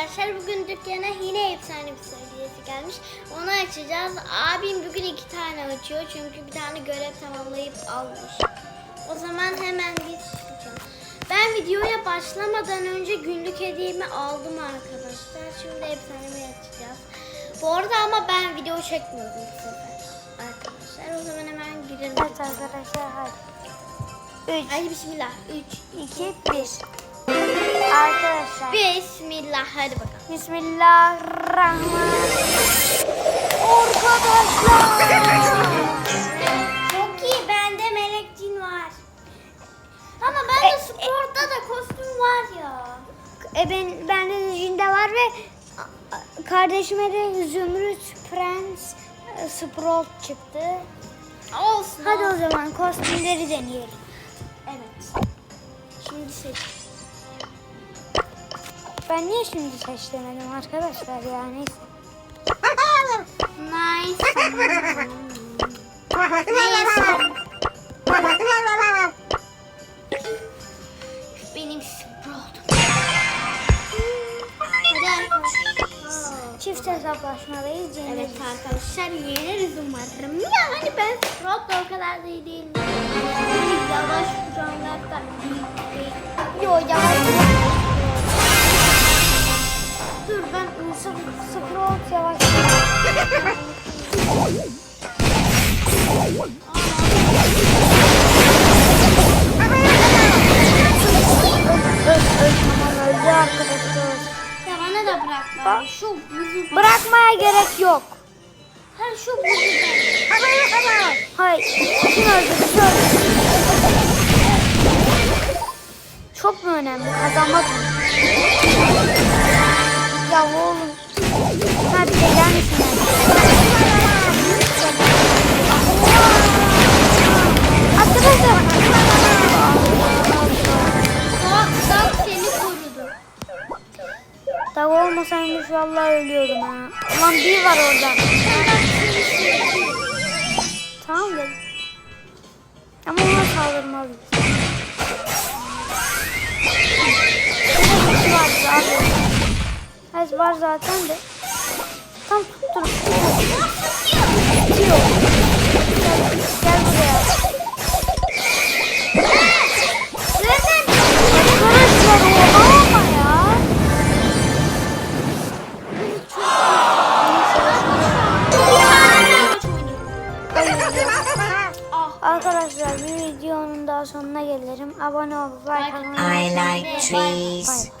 arkadaşlar bugün dükkana yine efsane bir hediyesi gelmiş. Onu açacağız. Abim bugün iki tane açıyor çünkü bir tane görev tamamlayıp almış. O zaman hemen biz açalım. Ben videoya başlamadan önce günlük hediyemi aldım arkadaşlar. Şimdi efsaneyi açacağız. Bu arada ama ben video çekmiyorum bu sefer. Arkadaşlar o zaman hemen girelim. Evet arkadaşlar hadi. 3, Hadi bismillah. 3, 2, 1. Arkadaşlar. Bismillah. Hadi bakalım. Bismillahirrahmanirrahim. Arkadaşlar. Çok iyi. Bende melek cin var. Ama bende E, sportta da kostüm var ya. E ben bende de Jinde var ve kardeşime de Zümrüt Prens e, Sprout çıktı. Olsun. Hadi olsun. o zaman kostümleri deneyelim. Evet. Şimdi seç. Ben niye şimdi seçemedim arkadaşlar ya neyse. Nice. Neyse. Benim. Hadi arkadaşlar. Çift hesaplaşmalıyız. Evet yeneriz. arkadaşlar yeneriz umarım. Yani ben Sprout o kadar da iyi değilim. Böyle yavaş kucağımlar da. Yo yavaş. Bana da bırak bari. Şu buzu. Bırakmaya gerek yok. Ha şu buzu. Hayır. Kim öldü? Kim? Çok mu önemli? Kazanmak mı? Ya oğlum. Hadi Tav olmasaymış vallahi ölüyordum ha. Lan bir var orada. Tamam dedim. Ama ona. Burada var zaten. Var zaten de. Tam tuttum. Tutuyor. Gel, Arkadaşlar bir videonun daha sonuna gelirim. Abone ol. Bye. I like trees. Bye.